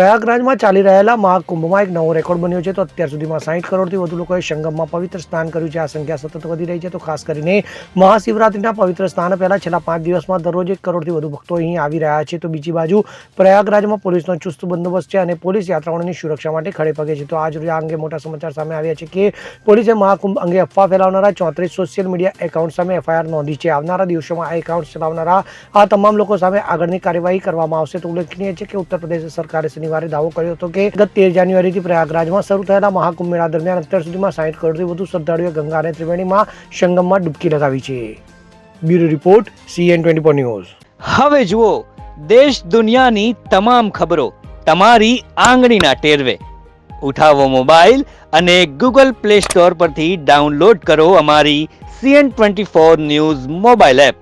પ્રયાગરાજમાં ચાલી રહેલા મહાકુંભમાં એક નવો રેકોર્ડ બન્યો છે. તો અત્યાર સુધીમાં સાઠ કરોડથી વધુ લોકોએ સંગમમાં પવિત્ર સ્નાન કર્યું છે. આ સંખ્યા સતત વધી રહી છે. તો ખાસ કરીને મહાશિવરાત્રિના પવિત્ર સ્નાન પહેલાં છેલ્લા પાંચ દિવસમાં દરરોજ એક કરોડથી વધુ ભક્તો અહીં આવી રહ્યા છે. તો બીજી બાજુ પ્રયાગરાજમાં પોલીસનો ચુસ્ત બંદોબસ્ત છે અને પોલીસ યાત્રાઓની સુરક્ષા માટે ખડે પગે છે. તો આજ રોજ આ અંગે મોટા સમાચાર સામે આવ્યા છે કે પોલીસે મહાકુંભ અંગે અફવા ફેલાવનારા ચોત્રીસ સોશિયલ મીડિયા એકાઉન્ટ સામે એફઆઈઆર નોંધી છે. આવનારા દિવસોમાં આ એકાઉન્ટ ચલાવનારા આ તમામ લોકો સામે આગળની કાર્યવાહી કરવામાં આવશે. તો ઉલ્લેખનીય છે કે ઉત્તર પ્રદેશ સરકારે શનિવારે દાવો કર્યો હતો કે ગત તેર જાન્યુઆરીથી પ્રયાગરાજમાં શરૂ થયેલા મહાકુંભ મેળા દરમિયાન અત્યાર સુધીમાં સાઠ કરોડથી વધુ શ્રદ્ધાળુઓએ ગંગા અને ત્રિવેણીમાં સંગમમાં ડૂબકી લગાવી છે. Bureau report CN twenty four news. હવે જુઓ, દેશ દુનિયાની તમામ ખબરો તમારી આંગળીના ટેરવે. ઉઠાવો મોબાઈલ અને ગૂગલ પ્લે સ્ટોર પરથી ડાઉનલોડ કરો અમારી CN twenty four news mobile app.